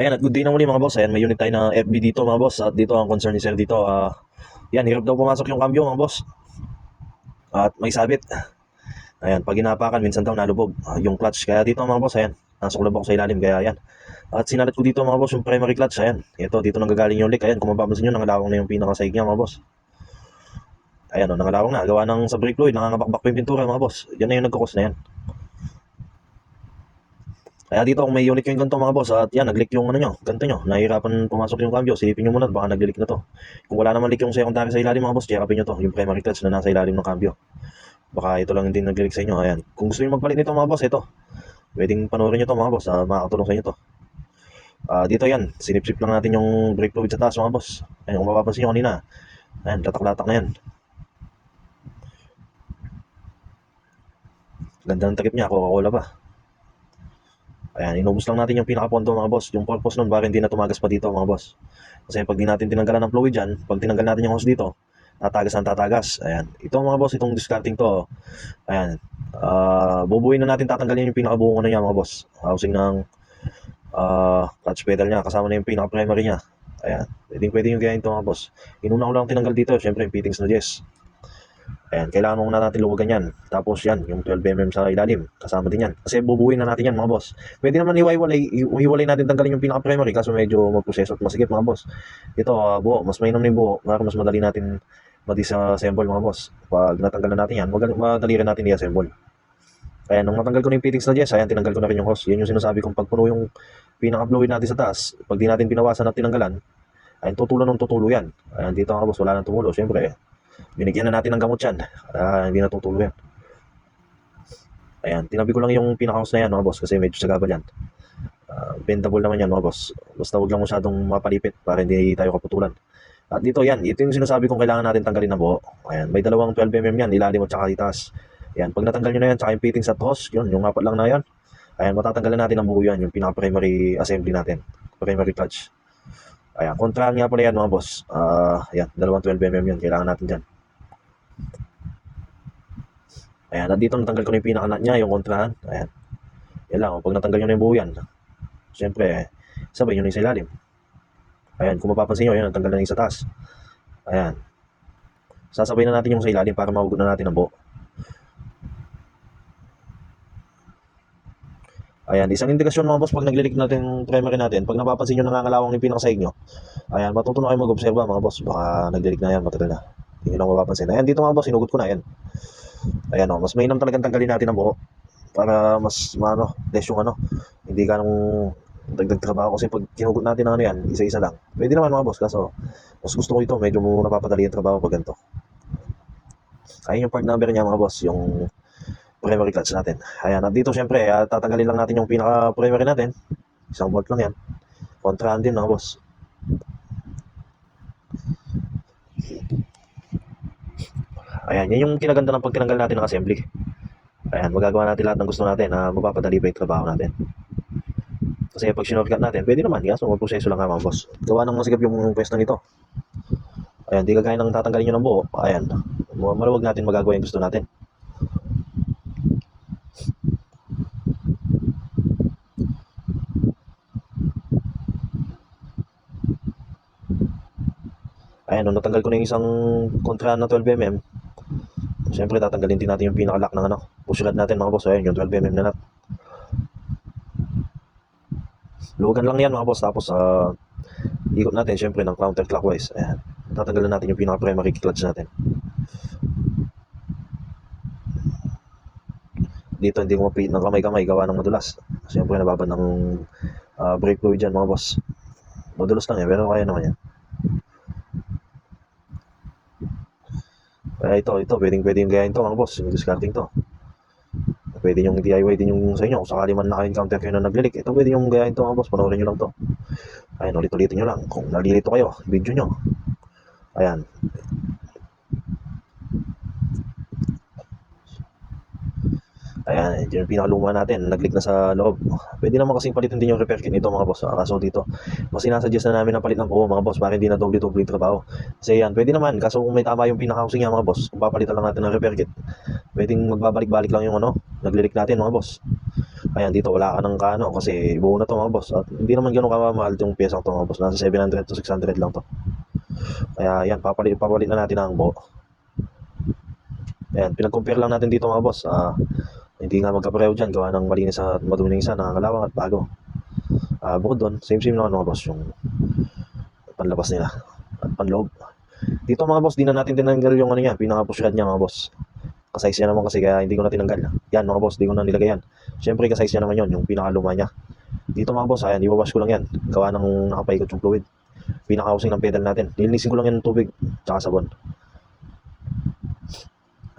Ayan, at good day na muli mga boss. Ayan, may unit tayo na FB dito mga boss. At dito ang concern ni sir dito. ah yan, hirap daw pumasok yung cambio mga boss. At may sabit. Ayan, pag inapakan, minsan daw nalubog ah, yung clutch. Kaya dito mga boss, ayan, nasuklab ako sa ilalim. Kaya ayan. At sinalat ko dito mga boss yung primary clutch. Ayan, ito, dito nanggagaling yung leak. Ayan, kung mapapansin nyo, nangalawang na yung pinakasaig niya mga boss. Ayan, o, nangalawang na. Gawa ng sa brake fluid, nangangabakbak pa yung pintura mga boss. Yan na yung nagkakos na yan. Kaya dito kung may unit yung ganito mga boss at yan nag-leak yung ano nyo, ganito nyo, nahihirapan pumasok yung cambio, silipin nyo muna baka nag-leak na to. Kung wala naman leak yung secondary sa ilalim mga boss, check upin nyo to, yung primary clutch na nasa ilalim ng cambio. Baka ito lang hindi nag-leak sa inyo, ayan. Kung gusto nyo magpalit nito mga boss, ito. Pwedeng panoorin nyo to mga boss, ah, makakatulong sa inyo to. Ah, dito yan, sinipsip lang natin yung brake fluid sa taas mga boss. Ayan, kung mapapansin nyo kanina, ayan, latak-latak na yan. Ganda ng takip niya, Coca-Cola pa. Ayan, inubos lang natin yung pinaka-pondo mga boss. Yung purpose nun, bakit hindi na tumagas pa dito mga boss. Kasi pag di natin tinanggalan ng fluid dyan, pag tinanggal natin yung hose dito, tatagas ang tatagas. Ayan. Ito mga boss, itong discarding to. Ayan. Ah, bubuin na natin tatanggalin yung pinakabuo na niya mga boss. Housing ng ah clutch pedal niya, kasama na yung pinaka-primary niya. Ayan. Pwedeng pwede yung gayahin to mga boss. Inuna ko lang tinanggal dito, syempre yung fittings na Jess. Ayan, kailangan muna natin luwagan yan. Tapos yan, yung 12mm sa ilalim, kasama din yan. Kasi bubuin na natin yan mga boss. Pwede naman hiwa-hiwalay, hiwalay natin tanggalin yung pinaka-primary kaso medyo magproseso at masigit mga boss. Ito, ah, buo, mas mainam na buo, para mas madali natin ma-disassemble mga boss. Pag natanggal na natin yan, madali rin natin i-assemble. Kaya nung natanggal ko na yung fittings na Jess, ayan, tinanggal ko na rin yung hose. Yan yung sinasabi kong pag puno yung pinaka-fluid natin sa taas, pag di natin pinawasan at tinanggalan, ayun, tutulo ng tutulo yan. Ayan, dito mga boss, wala nang tumulo. Siyempre, binigyan na natin ng gamot yan. Ah, hindi natutulo yan. Ayan, tinabi ko lang yung pinaka-house na yan mga boss kasi medyo sagabal yan. Ah, bendable naman yan mga boss. Basta huwag lang masyadong mapalipit para hindi tayo kaputulan. At dito yan, ito yung sinasabi kong kailangan natin tanggalin na buo. Ayan, may dalawang 12mm yan, ilalim at saka itaas. Ayan, pag natanggal nyo na yan, tsaka yung fittings at hose, yun, yung apat lang na yan. Ayan, matatanggalan natin ang buo yan, yung pinaka-primary assembly natin. Primary clutch. Ayan, kontrahan nga pala yan mga boss. Ah, ayan, dalawang 12mm yan, kailangan natin dyan. Ayan, at dito natanggal ko na yung pinaka-nut niya, yung kontrahan. Ayan. Yan lang, pag natanggal nyo na yung buo siyempre, sabay nyo na yung sa ilalim. Ayan, kung mapapansin nyo, ayan, natanggal na yung sa taas. Ayan. Sasabay na natin yung sa ilalim para mahugot na natin ang buo. Ayan, isang indikasyon mga boss pag naglilik natin yung primary natin, pag napapansin nyo nangangalawang yung pinakasaig nyo, ayan, matuto na kayo mag-obserba mga boss, baka naglilik na yan, matagal na. Hindi nyo mapapansin. Ayan, dito mga boss, sinugot ko na, ayan. Ayan o, mas mainam talagang tanggalin natin ang buo para mas maano, less yung ano, hindi ka nung dagdag trabaho kasi pag kinugot natin ang ano yan, isa-isa lang. Pwede naman mga boss, kaso mas gusto ko ito, medyo napapadali yung trabaho pag ganito. Ayun yung part number niya mga boss, yung primary clutch natin. Ayan, at dito syempre, ah, tatanggalin lang natin yung pinaka-primary natin. Isang bolt lang yan. Kontrahan din mga boss. Ayan, yan yung kinaganda ng pag tinanggal natin ng assembly. Ayan, magagawa natin lahat ng gusto natin na mapapadali pa yung trabaho natin. Kasi pag sinortcut natin, pwede naman, kaso magproseso lang nga boss. Gawa ng masigap yung pwesto nito. Ayan, di kagaya ng tatanggalin nyo ng buo. Ayan, maluwag natin magagawa yung gusto natin. Ayan, nung natanggal ko na yung isang kontra na 12mm, siyempre tatanggalin din natin yung pinaka-lock ng ano, rod natin mga boss. Ayan, yung 12mm na nut. Luwagan lang yan mga boss, tapos ah, ikot natin siyempre ng counterclockwise. Ayan, tatanggalin natin yung pinaka-primary clutch natin. Dito hindi ko mapit ng kamay-kamay, gawa ng madulas. Siyempre nababad ng ah, brake fluid dyan mga boss. Madulas lang yan, pero kaya naman yan. Kaya ito, ito, pwedeng pwede yung gayahin to mga boss, yung discarding to. Pwede yung DIY din yung sa inyo, kung sakali man naka-encounter kayo na naglilik, ito pwede yung gayahin to mga boss, panoorin nyo lang to. Ayan, ulit-ulitin nyo lang, kung nalilito kayo, video nyo. Ayan. Ayan, ito yung pinakaluma natin, naglik na sa loob. Pwede naman kasing palitin din yung repair kit nito mga boss. Ah, Kaso dito, mas sinasuggest na namin na palit ng buo mga boss para hindi na doble-doble trabaho. Kasi yan, pwede naman. Kaso kung may tama yung pinaka-housing niya mga boss, kung papalitan lang natin ng repair kit, pwedeng magbabalik-balik lang yung ano, naglilik natin mga boss. Ayan, dito wala ka ng kano kasi buo na to mga boss. At hindi naman ganun kamamahal itong pyesang to mga boss. Nasa 700 to 600 lang to. Kaya yan, papalit, papalit na natin ang buo. Ayan, pinag-compare lang natin dito mga boss. Ah, hindi nga magkapareho dyan. Gawa ng malinis at madumining isa, nakakalawang at bago. Ah, bukod doon, same-same naman mga boss yung panlabas nila at panloob. Dito mga boss, di na natin tinanggal yung ano yan, pinaka-push rod niya mga boss. Kasize niya naman kasi kaya hindi ko na tinanggal. Yan mga boss, di ko na nilagay yan. Siyempre kasize niya naman yon yung pinaka-luma niya. Dito mga boss, ayan, iwawash ko lang yan. Gawa ng nakapaikot yung fluid. Pinaka-housing ng pedal natin. Nilinisin ko lang yan ng tubig, tsaka sabon.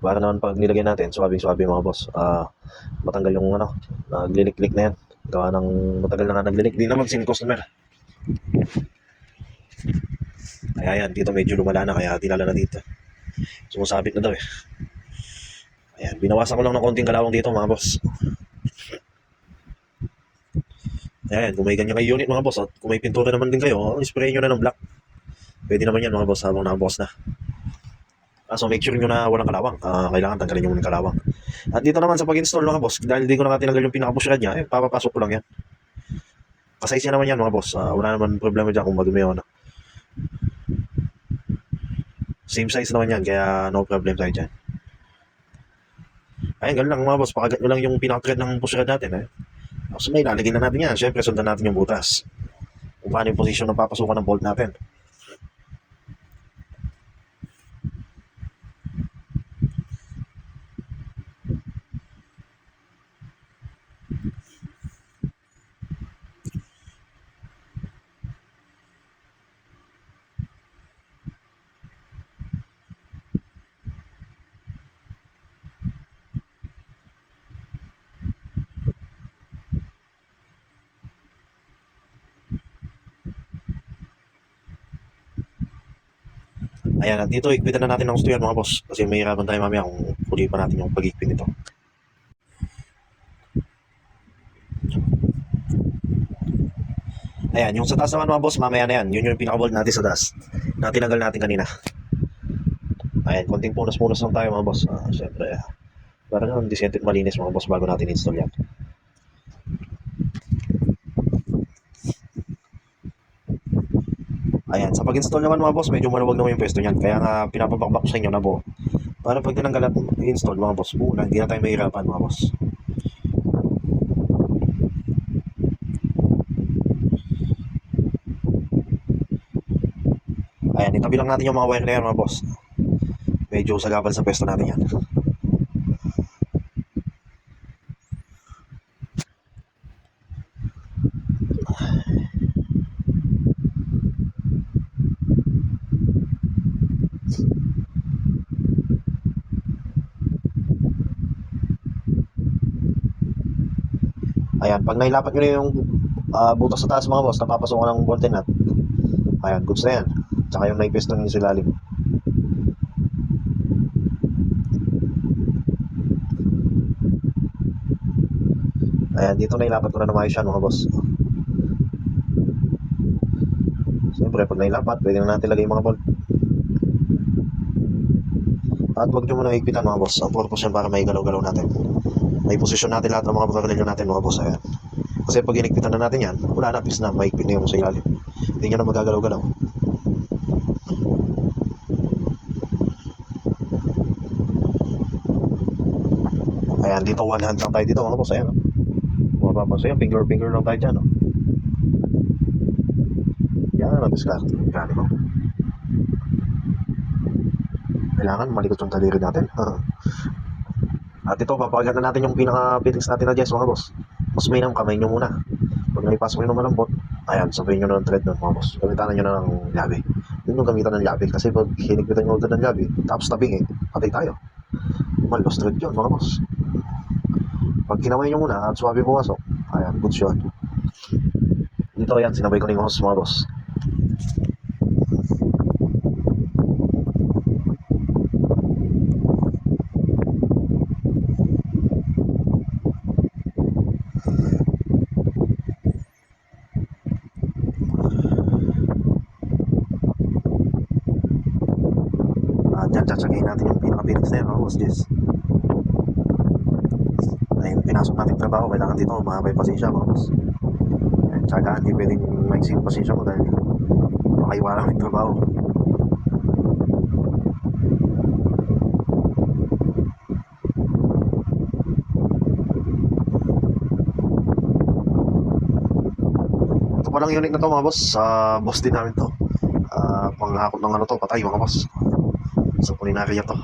Para naman pag nilagay natin, suwabe-suwabe mga boss. Ah, matanggal yung ano, naglilik-lik na yan. Gawa ng matagal na nga naglilik. Di naman sin customer. Kaya yan, dito medyo lumala na, kaya dinala na dito. Sumasabit na daw eh. Ayan, binawasan ko lang ng konting kalawang dito mga boss. Ayan, kung may ganyan kayo unit mga boss, at kung may pintura naman din kayo, spray nyo na ng black. Pwede naman yan mga boss habang nakaboss na. Ah, so make sure nyo na walang kalawang. Ah, kailangan tanggalin yung kalawang. At dito naman sa pag-install mga boss, dahil di ko na tinanggal yung pinaka-push rod niya, eh, papapasok ko lang yan. Niya naman yan mga boss. Ah, wala naman problema dyan kung madumi o ano. Same size naman yan, kaya no problem tayo dyan. Ay, ganun lang mga boss. Pakagat nyo lang yung pinaka-thread ng push rod natin. Eh. So may lalagyan na natin yan. Siyempre, sundan natin yung butas. Kung paano yung posisyon ng papasukan ng bolt natin. Ayan, at dito, ikpitan na natin ng gusto yan mga boss. Kasi may hirapan tayo mamaya kung huli pa natin yung pag-ikpit nito. Ayan, yung sa taas naman mga boss, mamaya na yan. Yun yung pinaka-bolt natin sa taas. Na tinanggal natin kanina. Ayan, konting punas-punas lang tayo mga boss. Ah, Siyempre, para naman decent at malinis mga boss bago natin install yan. Ayan, sa pag-install naman mga boss, medyo maluwag naman yung pwesto niyan. Kaya nga pinapabakbak sa inyo na buo. Para pag tinanggal at install mga boss, buo na, hindi na tayo mahirapan mga boss. Ayan, itabi lang natin yung mga wire na yan mga boss. Medyo sagabal sa pwesto natin yan. Ayan, pag nailapat nyo na yung ah, butas sa taas mga boss, napapasokan ng bolte nut. Ayan, goods na yan. Tsaka yung naipis ng sa ilalim. Ayan, dito nailapat ko na namayos yan mga boss. Siyempre, pag nailapat, pwede na natin lagay mga bolt. At huwag nyo muna higpitan mga boss. Ang purpose yan para may galaw-galaw natin. May posisyon natin lahat ng mga pagkakalilyo natin mga boss. Ayan. Kasi pag inigpitan na natin yan, wala na, pis na, mahigpit na yung sa ilalim. Hindi nyo na magagalaw-galaw. Ayan, dito one hand lang tayo dito mga boss. Ayan. Mapapansin yan, finger-finger lang tayo dyan. Oh. Yan, ang diskarte. Gani mo. Kailangan malikot yung daliri natin. At ito, papakagad na natin yung pinaka-fittings natin na Jess mga boss. Mas may ng kamay nyo muna. Pag naipasok nyo ng malambot, ayan, sabihin nyo na ng thread nun mga boss. Gamitan nyo na ng labi. Yun yung gamitan ng labi. Kasi pag hinigpitan nyo agad ng labi, tapos tabing eh, patay tayo. Malos thread yun mga boss. Pag kinamay nyo muna at suwabe pumasok, ayan, goods yun. Dito yan, sinabay ko na yung host mga boss. At yan, tsatsagayin natin yung pinaka-fittings na yan mga boss, Jess. Ayun. pinasok natin trabaho, kailangan dito mahabay pasensya mga boss. Ayan, tsaka hindi pwedeng maiksi yung pasensya mo dahil makaiwalang yung trabaho. Ito palang unit na to mga boss, sa boss din namin to. Ah, panghakot ng ano to, patay mga boss. Sa pulinarya to.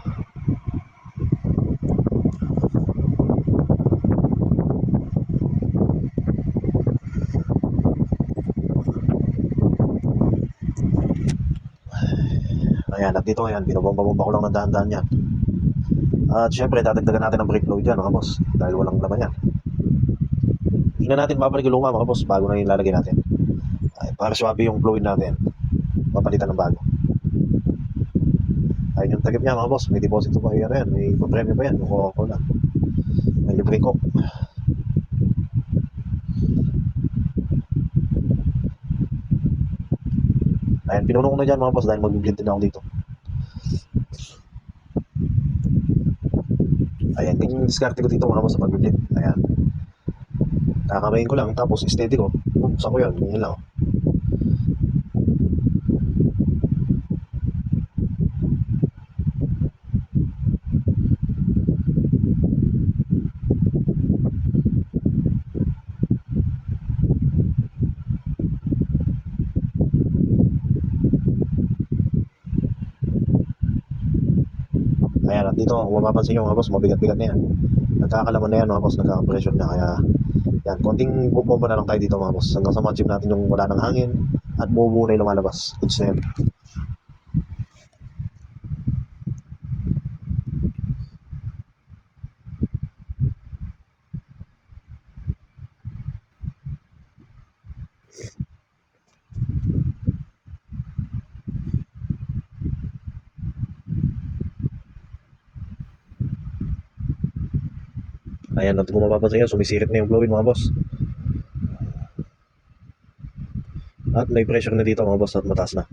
Ayan, at dito ayan, binabomba-bomba ko lang ng dahan-dahan yan. At syempre, dadagdagan natin ang brake fluid yan mga boss, dahil walang laman yan. Tingnan natin babalik yung luma mga boss, bago na yung lalagay natin. Ay, para swabe yung fluid natin, papalitan ng bago. Ayun yung tagip niya mga boss, may deposit pa yan, yan. may premium pa yan, yung Coca-Cola. May libre coke. Ayan, pinuno ko na dyan mga boss dahil mag-blend din ako dito. Ayan, ganyan yung diskarte ko dito mga boss sa pag-blend. Ayan. Kakamayin ko lang, tapos steady ko. Oops, ako yun, ganyan lang. Ayan, dito, kung mapapansin nyo mga boss, mabigat-bigat na yan. Nagkakalaman na yan mga boss, nagkaka-pressure na. Kaya, yan, konting bubomba na lang tayo dito mga boss. Hanggang sa ma-achieve natin yung wala ng hangin at bubuo na yung lumalabas. Goods na. Ayan, at kung mapapansin nyo, sumisirit na yung fluid mga boss. At may pressure na dito mga boss at mataas na.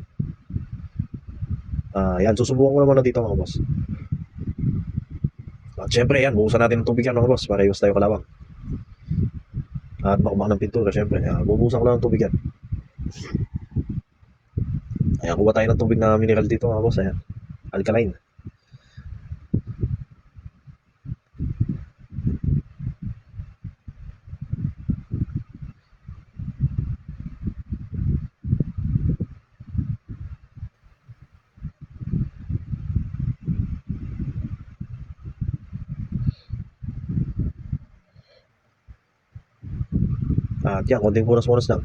Ah, yan, susubukan ko naman na dito mga boss. At syempre yan, buhusan natin ng tubig yan mga boss para iwas tayo kalawang. At makumak ng pintura syempre. Uh, bubuhusan ko lang ng tubig yan. Ayan, kuha tayo ng tubig na mineral dito mga boss. Ayan, alkaline. At yan, konting punas-punas lang.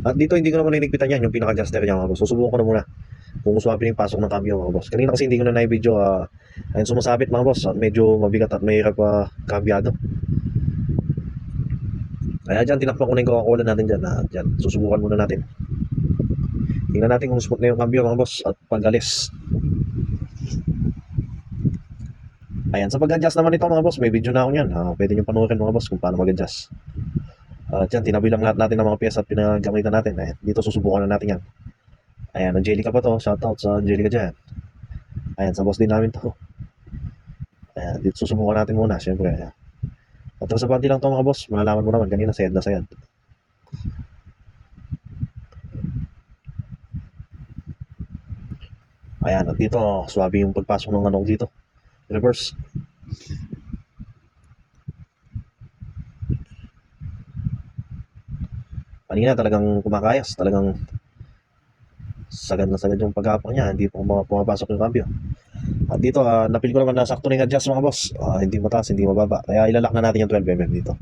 At dito hindi ko naman niligpitan yan, yung pinaka-adjuster niya mga boss. Susubukan ko na muna kung swabe yung pasok ng cambio mga boss. Kanina kasi hindi ko na na-video, ah, ayun sumasabit mga boss. At medyo mabigat at mahirap pa kambyado. Kaya dyan, tinakpan ko na yung Coca-Cola natin dyan. At dyan, susubukan muna natin. Tingnan natin kung smooth na yung cambio mga boss at pag-alis. Ayan, sa pag-adjust naman ito mga boss, may video na ako yan. Ah, pwede nyo panoorin mga boss kung paano mag-adjust. At yan, tinabi lang lahat natin ng mga piyesa at pinagamitan natin. Ayan, dito susubukan na natin yan. Ayan, Angelica pa to. Shoutout sa Angelica dyan. Ayan, sa boss din namin to. Ayan, dito susubukan natin muna, syempre. Ayan. At sa panty lang to mga boss, malalaman mo naman kanina sayad na sayad. Ayan, at dito, swabe yung pagpasok ng ano dito. Reverse. Kanina talagang kumakayas, talagang sagad na sagad yung pagkapang niya, hindi po pumapasok yung cambio. At dito, ah, napil ko naman na sakto na yung adjust mga boss. Ah, hindi mataas, hindi mababa. Kaya ilalak na natin yung 12mm dito.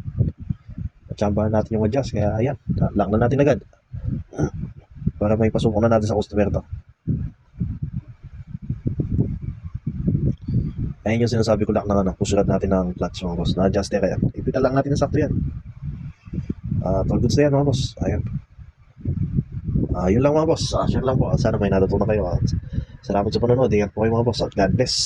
At natin yung adjust, kaya ayan, lock na natin agad. Para may pasok na natin sa customer to. Ayan yung sinasabi ko lock ng ano, pusulat natin ng clutch mga boss. Na-adjust kaya. Ipita lang natin ng sakto yan. Ah, uh, all goods na yan mga boss. Ayan. Ah, yun lang mga boss. Ah, share lang po. Sana may natutunan kayo. At salamat sa panonood. Ingat po kayo mga boss. At God bless.